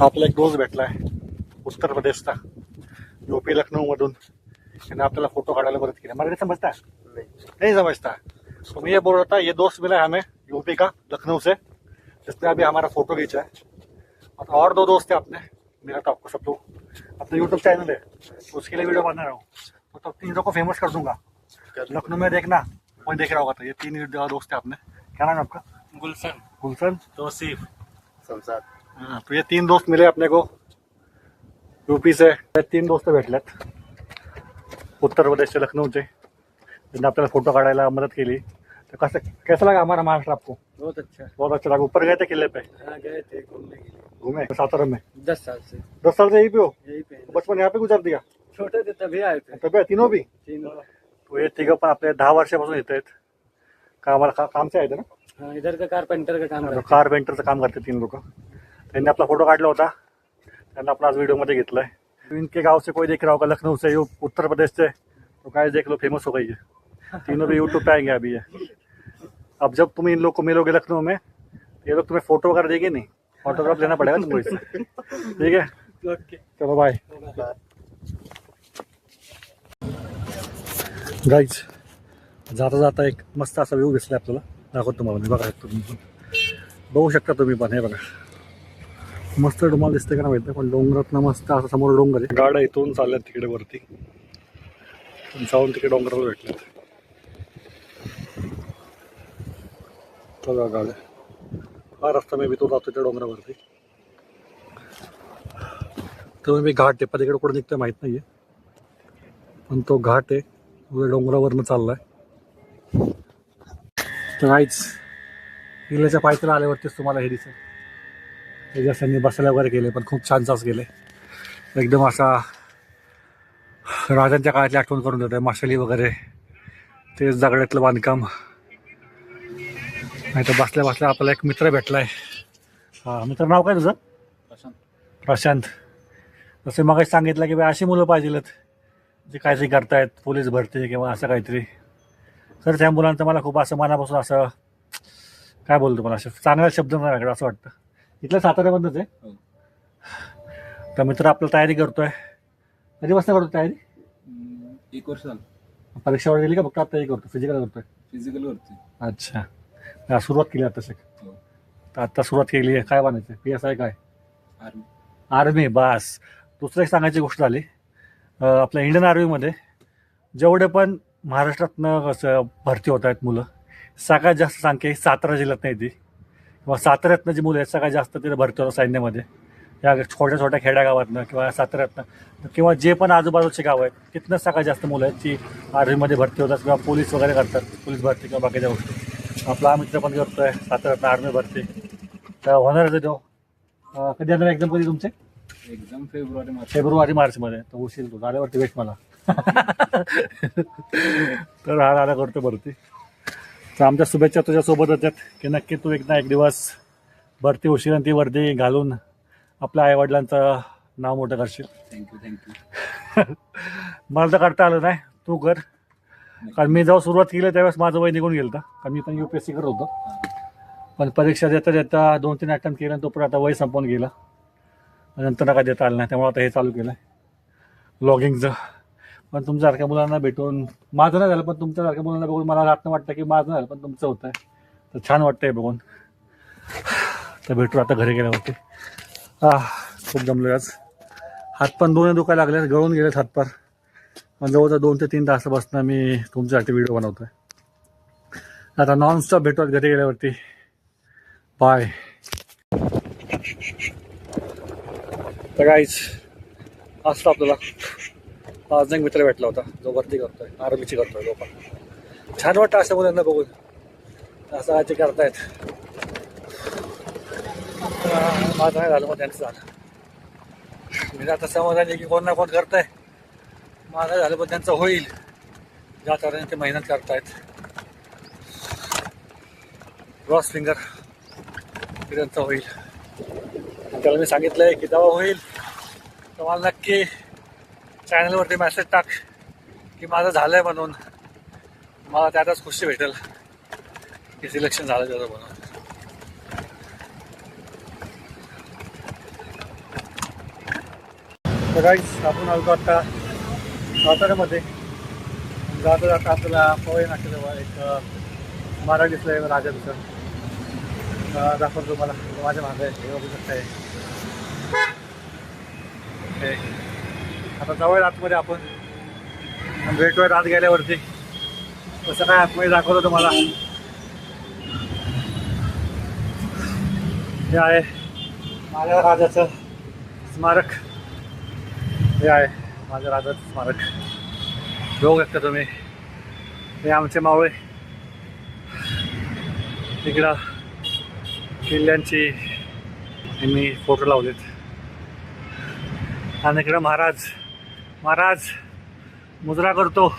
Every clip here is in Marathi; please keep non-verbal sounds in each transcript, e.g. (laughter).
आपला एक दोस्त भेटलाय उत्तर प्रदेशचा यूपी लखनऊ मधून त्याने आपल्याला फ़ोटो काढायला मदत केली. मराठी समजता? नहीं. समझता तो मैं ये बोल रहा था ये दोस्त मिला है हमें यूपी का लखनऊ से जिसने अभी हमारा फ़ोटो खींचा है. और और दो दोस्त है अपने मेरा तो आपको सब लोग अपना यूट्यूब चैनल है तो उसके लिए वीडियो बना रहा हूँ। तो तब तीनों को फ़ेमस कर दूँगा। लखनऊ में देखना कोई देख रहा होगा तो। ये तीन दोस्त है आपने क्या नाम है आपका? गुलशन। गुलशन? तोसीफ संसार हाँ, तो ये तीन दोस्त मिले अपने को यूपी से। तीन दोस्त भेटलेत उत्तर प्रदेशचे लखनऊचे त्यांनी आपल्याला फ़ोटो काढायला मदत केली. तर कसं कैसा लगा हमारा महाराष्ट्र आपको? बहुत अच्छा. बहुत अच्छा लगा. ऊपर गए थे किले पे? हाँ गए थे घूमने के लिए. घूमे? सातारा में? दस साल से. दस साल से यहीं पे हो? यही पे बचपन यहाँ पे गुजार दिया? छोटे थे तभी आए थे. तब्येत तीनों भी? तीनों. तो हे तिघं पण आपले दहा वर्षापासून येत आहेत. कामाला का, कामचे आहेत ना? हाँ इधर का कारपेंटर का काम करते कार पेंटरचं काम करते तीन लोक. त्यांनी आपला फ़ोटो काढला होता. त्यांना आपण आज व्हिडिओ में घेतलाय. इनके गाँव से कोई देख रहा होगा लखनऊ से यू उत्तर प्रदेश से तो काय देख लो फ़ेमस हो गई है तीनों भी यूट्यूब पे आएँगे अभी. ये अब जब तुम इन लोग को मिलोगे लखनऊ में ये लोग तुम्हें फ़ोटो वगैरह देंगे नहीं. ऑटोग्राफ लेना पड़ेगा तुमको इससे ठीक है। चलो बाय गाईज जाता जाता एक मस्त असा व्ह्यू दिसला आपल्याला. दाखवतो तुम्हाला बघा तुम्ही पण. बघू शकता तुम्ही पण हे बघा. मस्त तुम्हाला दिसतंय का ना माहिती पण डोंगरात ना मस्त असं समोर डोंगर आहे. गाड्या इथून चालल्यात तिकडे वरती. पण जाऊन तिकडे डोंगराला भेटल्यात. बघा गाड्या. हा रस्ता मी इथून जातो त्या डोंगरावरती. तर मी घाट आहे पण तिकडे कुठं निघतोय नाही आहे पण तो घाट आहे उद्या डोंगरावरनं चाललाय. तर आईच किल्ल्याच्या पायथ्याला आल्यावरतीच तुम्हाला हे दिसेल. जसं मी बसायला वगैरे गेले पण खूप छान चाच गेले. एकदम असा राजांच्या काळातली आठवण करून देत आहे माशाली वगैरे. ते दगडातलं बांधकाम. नाही तर बसल्या बसल्या आपल्याला एक मित्र भेटलाय. हा मित्र नाव काय तुझं? प्रशांत. जसे मग सांगितलं की बा अशी मुलं पाहिजेत जे काहीतरी करतायत पोलीस भरती किंवा असं काहीतरी. तर त्या मुलांचं मला खूप असं मनापासून असं काय बोलतो मला असं चांगला शब्द नाही असं वाटतं. इथलं साताऱ्यामधनंच आहे. तर मित्र आपलं तयारी करतोय. कधी वाजता करतो तयारी? एक वर्ष झालं. परीक्षा वगैरे दिली का? फक्त आता हे करतो फिजिकल करतोय? फिजिकल वरती अच्छा. हा, सुरुवात केली आता शिक. हो. तर आता सुरुवात केली आहे. काय बनायचं पी एस आय काय? आर्मी आर्मी बास. दुसरं एक सांगायची गोष्ट झाली. अं, आपल्या इंडियन आर्मीमध्ये जेवढे पण महाराष्ट्रातनं कसं भरती होत आहेत मुलं सगळ्यात जास्त संख्या ही सातारा जिल्ह्यात नाही ती किंवा साताऱ्यातनं जी मुलं आहेत सगळ्यात जास्त तिथे भरती सैन्यामध्ये. या छोट्या छोट्या खेड्यागावातनं किंवा साताऱ्यातनं किंवा जे पण आजूबाजूचे गाव आहेत तिथनं सगळ्यात जास्त मुलं आहेत जी आर्मीमध्ये भरती होतात किंवा पोलीस वगैरे करतात पोलीस भरती किंवा बाकीच्या गोष्टी. आपला मित्र पण करतोय साताऱ्यातनं आर्मी भरती. तर होणारच आहे तो. कधी येणार एक्झाम कधी तुमचे? Exam February March. फेब्रुवारी मार्चमध्ये. तर उशीर तो झाल्यावरती वेट मला. (laughs) तर हा राडा करतो भरती. तर आमच्या शुभेच्छा तुझ्यासोबतच आहेत की नक्की तू एकदा एक दिवस भरती होशील आणि ती वर्दी घालून आपल्या आईवडिलांचं नाव मोठं करशील. थँक्यू थँक्यू (laughs) मला तर करता आलं नाही. तू कर. कारण मी जेव्हा सुरुवात केली त्यावेळेस माझं वय निघून गेलं होतं. कारण मी पण यू पी एस सी करत होतो. पण परीक्षा देता देता दोन तीन अटेम्प्ट केलं आणि तोपर्यंत आता वय संपवून गेलं. नंतर नका देता आलं नाही. त्यामुळे आता हे चालू केलं आहे लॉगिंगचं पण तुमच्यासारख्या मुलांना भेटून माझं नाही झालं पण तुमच्यासारख्या मुलांना बघून मला राहतं वाटतं की माझं झालं पण तुमचं होतं आहे तर छान वाटतं आहे बघून. तर भेटू आता घरी गेल्यावरती. हा खूप जमलं आज. हात पण दोन्ही दुखायला लागले गळून गेलेत हातपार. पण जवळजवळ दोन ते तीन तासापासून मी तुमच्यासाठी व्हिडिओ बनवतोय. आता नॉनस्टॉप भेटू घरी गेल्यावरती. बाय तर काहीच असतं आपल्याला. माझा एक मित्र भेटला होता जो भरती करतोय आर्मीची करतोय लोक. छान वाटतं असं मुलांना बघून. असं काय ते करतायत. माझं नाही झालं मग त्यांचं झालं. मी आता समजा आहे की कोण ना कोण करताय. माझं झालं पण त्यांचं होईल. ज्या तऱ्हेने ते मेहनत करतायत. क्रॉस फिंगर त्यांचं होईल. त्याला मी सांगितलंय की जेव्हा होईल तर मला नक्की चॅनलवरती मेसेज टाक की माझं झालं आहे म्हणून. मला त्यातच खुशी भेटेल. की सिलेक्शन झालं त्याचं म्हणून. तर आपण आलो आता साताऱ्यामध्ये. जाता जाता आपल्याला पवई नाट्यजवळ एक मारा स्मारक दिसलं आहे राजा अ, दाखवतो तुम्हाला. माझ्या मागे हे बघू शकताय. हे. आता जवळ आतमध्ये आपण. आणि भेटूया आत गेल्यावरती. कसं काय आतमध्ये दाखवतो तुम्हाला. हे आहे माझ्या राजाचं स्मारक. हे आहे माझ्या राजाचं स्मारक. बघू शकता तुम्ही. हे आमचे मावळे. तिकडं किल्ल्यांची मी फोटो लावलेत. आणि इकडं महाराज महाराज मुद्रा करतो.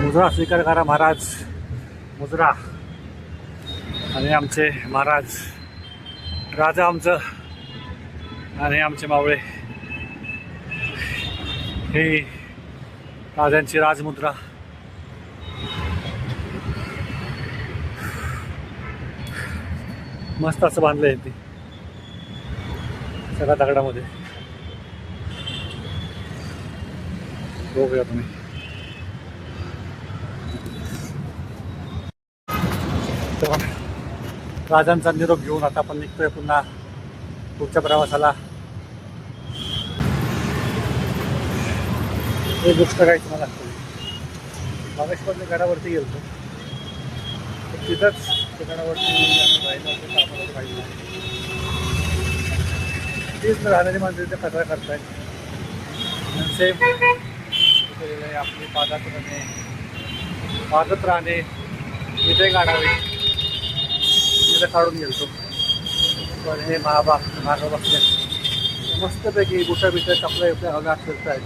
मुद्रा स्वीकार करा महाराज. मुद्रा आणि आमचे महाराज. राजा आमचं. आणि आमचे मावळे. ही राजांची राजमुद्रा. मस्त असं बांधलं आहे ती. सगळ्या दगडामध्ये. बघूया तुम्ही तर राजांचा निरोप घेऊन आता आपण निघतोय पुन्हा पुढच्या प्रवासाला हे गोष्ट काय तुम्हाला मागेशपर्यंत गडावरती गेलो तर तिथंच त्या गडावरती राहिलं तर पाहिजे तीच राहणारी माणसं तिथे कचरा करतायत सेम केलेलं आहे. आपली पादात राहणे पादत राहणे इथे काढावे तिथे काढून गेलतो पण हे महाबा मागं बसले मस्तपैकी बुटा बिटा कपडे आपल्या हगात फिरतायत.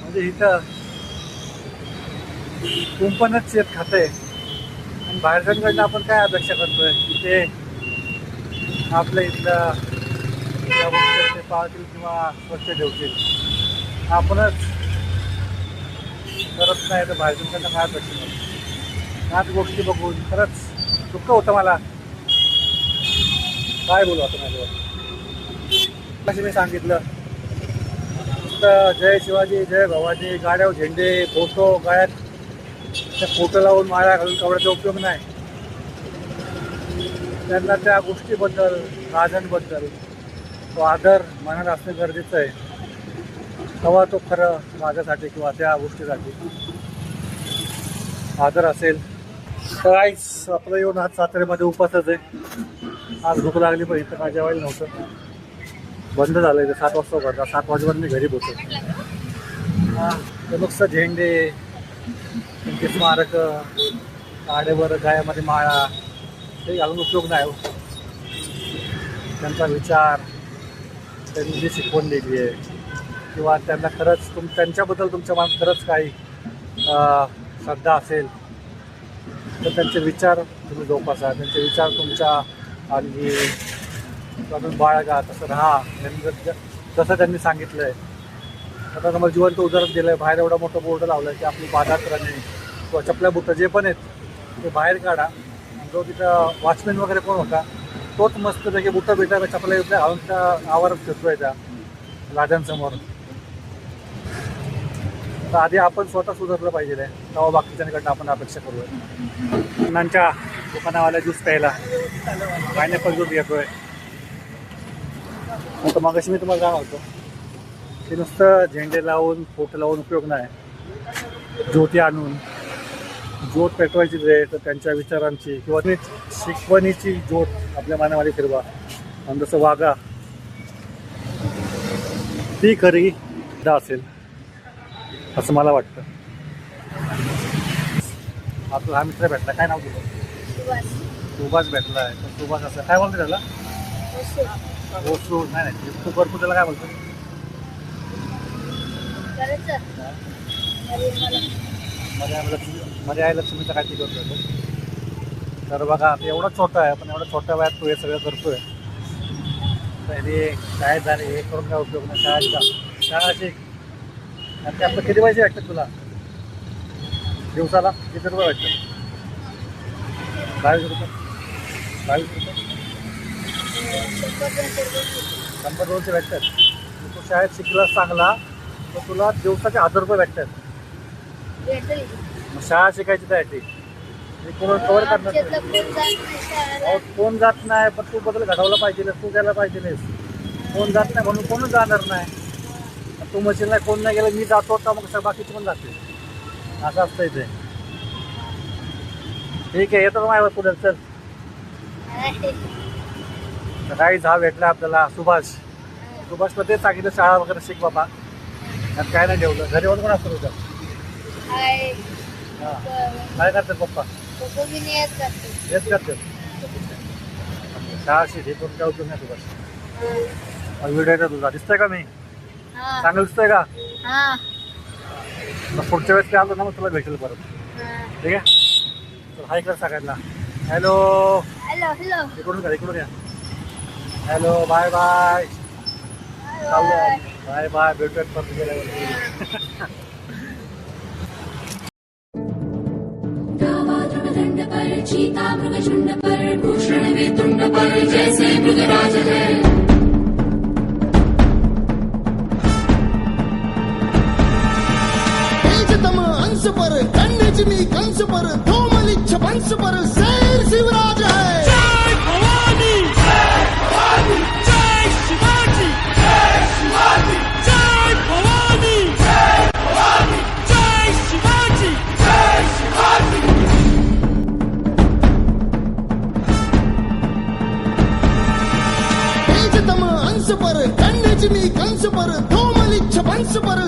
म्हणजे इथं कुंपणच शेत खाते आणि बाहेरच्यांकडनं आपण काय अपेक्षा करतोय? इथे आपल्या इथलं गोष्टी ते पाळतील किंवा स्वच्छ ठेवतील. आपणच करत नाही तर बाहेरच्यांकडनं काय अपेक्षा करतो ह्याच गोष्टी बघून खरंच दुःख होतं मला. काय बोलू आता माझ्यावर? असं मी सांगितलं नुसतं जय शिवाजी जय भवानी गाड्यावर झेंडे फोटो गळ्यात त्या फोटो लावून माळ्या घालून कवड्याचा उपयोग नाही. त्यांना त्या गोष्टीबद्दल राजांबद्दल तो आदर मनात असणं गरजेचं आहे. तेव्हा तो खरं माझ्यासाठी किंवा त्या गोष्टीसाठी आदर असेल. तर आईच आपलं येऊन आज साताऱ्यामध्ये उपासच आहे. आज भूक लागली पण इथं काय जेवायला नव्हतं. बंद झालं इथं सात वाजता उघडता सात वाजेवर मी घरी पोचतो हा तर नुसतं झेंडे त्यांचे स्मारक गाड्यावर गायामध्ये माळा ते घालून उपयोग नाही हो. त्यांचा विचार त्यांनी जी शिकवण दिली आहे. किंवा त्यांना खरंच तुम त्यांच्याबद्दल तुमच्या मनात खरंच काही श्रद्धा असेल तर त्यांचे विचार तुम्ही जोपासा. त्यांचे विचार तुमच्या आणि अजून बाळगा तसं राहा. त्यांनी जर- जसं त्यांनी सांगितलं आहे आता तुम्हाला जिवंत उदाहरण दिलं आहे बाहेर एवढा मोठा बोर्ड लावला आहे की आपली पादात राहणे किंवा चपल्या बुटं जे पण आहेत ते बाहेर काढा. जो तिथं वॉचमॅन वगैरे कोण होता तोच मस्त त्याचे बुटं बिटा चपल्या बिपल्या हळून त्या आवारात फिरतोय त्या राजांसमोर. तर आधी आपण स्वतः सुधारलं पाहिजे तेव्हा बाकीच्याकडनं आपण अपेक्षा करूया. अण्णांच्या दुकानावाल्या ज्यूस प्यायला. पायनॅपल ज्यूस घेतोय. आता मग मी तुम्हाला काय होतो की नुसतं झेंडे लावून फोटो लावून उपयोग नाही. ज्योती आणून ज्योत पेटवायची जे तर त्यांच्या विचारांची किंवा ते शिकवणीची ज्योत आपल्या मानामध्ये फिरवा. आणि जसं वागा ती खरी दा असेल. असं मला वाटतं. आपला हा मित्र भेटला. काय नाव तुझं? सुभाष. भेटला आहे तर सुभाष असं काय बोलतो त्याला? ओसू. नाही नाही. तू भरपूर त्याला काय बोलतो मध्ये आहे लक्ष्मीचं काय ती करतोय तो तर बघा आता एवढा छोटा आहे. पण एवढा छोट्या वयात तो हे सगळं करतोय. पहिले शाळेत झाले हे करून काय उपयोग नाही? शाळेत जा. शाळा शिक आणि ते आपलं किती पैसे वाटतात तुला? दिवसाला? किती रुपये वाटतं बावीस रुपये. बावीस रुपये. शंभर दोनशे भेटतात तू शाळेत शिकलास चांगला तर तुला दिवसाचे हजार रुपये भेटतात शाळा शिकायची त्यासाठी कवर करणार कोण जात नाही पण तू बदल घडवला पाहिजे तू गेला पाहिजे कोण जात नाही म्हणून कोणच जाणार नाही. तू मशीन नाही कोण नाही गेलं मी जातो तर मग सगळं बाकीचे पण जाते असं असतं इथे ठीक आहे येतो माझ्यावर पुढे? चल. काही हा भेटला आपल्याला. सुभाष. सुभाषला तेच सांगितलं शाळा वगैरे शिक बाबा. त्यात काय नाही ठेवलं. घरी येऊन कोण असतं तुझं. काय करतात पप्पा. हेच करतात शाळा शिक हे करून काय उपयोग नाही सुभाष व्हिडिओ येतो तुझा. दिसतोय का मी. चांगलं दिसतोय का हा. मग पुढच्या वेळेस काय आलो ना मग तुला भेटेल परत हा. ठीक आहे तर हाय कर सगळ्यांना हॅलो हॅलो हॅलो इकडून का इकडून या हॅलो बाय बाय चालू बाय बाय भेटूयात परत गेल्यावर दंड पर चीता मृगचुंड पर भूषण वेतुंड पर जैसे मृगराज है अंश पर कन्याचिनी कंस पर धूमलिच्छ वंश पर शेर शिवराज है। तेजतम अंश पर कंस पर धूमलिच्छ वंश पर